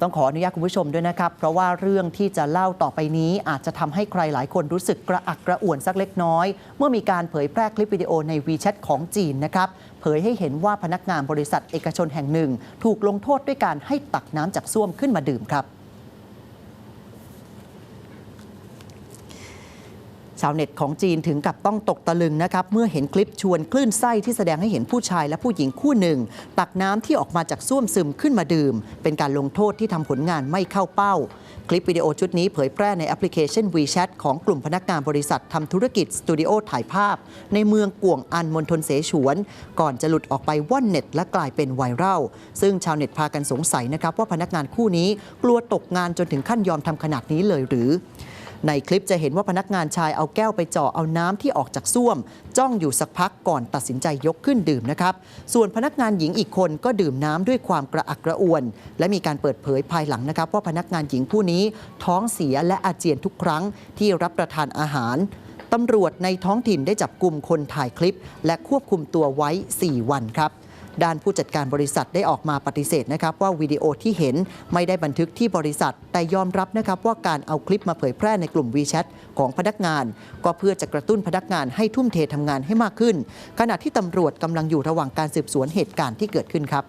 ต้องขออนุญาตคุณผู้ชมด้วยนะครับ เพราะว่าเรื่องที่จะเล่าต่อไปนี้อาจจะทำให้ใครหลายคนรู้สึกกระอักกระอ่วนสักเล็กน้อย เมื่อมีการเผยแพร่คลิปวิดีโอใน WeChat ของจีนนะครับเผยให้เห็นว่าพนักงานบริษัทเอกชนแห่งหนึ่ง ถูกลงโทษด้วยการให้ตักน้ำจากส้วมขึ้นมาดื่มครับ ชาวเน็ตของจีนถึงกับต้องตกตะลึงนะครับ เมื่อเห็นคลิปชวนคลื่นไส้ที่แสดงให้เห็นผู้ชายและผู้หญิงคู่หนึ่ง ตักน้ำที่ออกมาจากส้วมซึมขึ้นมาดื่ม เป็นการลงโทษที่ทำผลงานไม่เข้าเป้า คลิปวิดีโอชุดนี้เผยแพร่ในแอปพลิเคชัน WeChat ของกลุ่มพนักงานบริษัททำธุรกิจสตูดิโอถ่ายภาพ ในเมืองกวงอันมณฑลเสฉวน ก่อนจะหลุดออกไปว่อนเน็ตและกลายเป็นไวรัลซึ่งชาวเน็ตพากันสงสัยนะครับว่าพนักงานคู่นี้กลัวตกงานจนถึงขั้นยอมทำขนาดนี้เลยหรือ ในคลิปจะเห็นว่าพนักงานชายเอาแก้วไปเจาะเอาน้ำที่ออกจากส้วม จ้องอยู่สักพักก่อนตัดสินใจยกขึ้นดื่มนะครับ ส่วนพนักงานหญิงอีกคนก็ดื่มน้ำด้วยความกระอักกระอ่วน และมีการเปิดเผยภายหลังนะครับว่าพนักงานหญิงผู้นี้ท้องเสียและอาเจียนทุกครั้งที่รับประทานอาหารตำรวจในท้องถิ่นได้จับกลุ่มคนถ่ายคลิป และควบคุมตัวไว้ 4 วันครับ ด้านผู้จัดการบริษัทได้ออกมาปฏิเสธนะครับว่าวิดีโอที่เห็นไม่ได้บันทึกที่บริษัท แต่ยอมรับนะครับว่าการเอาคลิปมาเผยแพร่ในกลุ่ม WeChat ของพนักงาน ก็เพื่อจะกระตุ้นพนักงานให้ทุ่มเททำงานให้มากขึ้น ขณะที่ตำรวจกำลังอยู่ระหว่างการสืบสวนเหตุการณ์ที่เกิดขึ้นครับ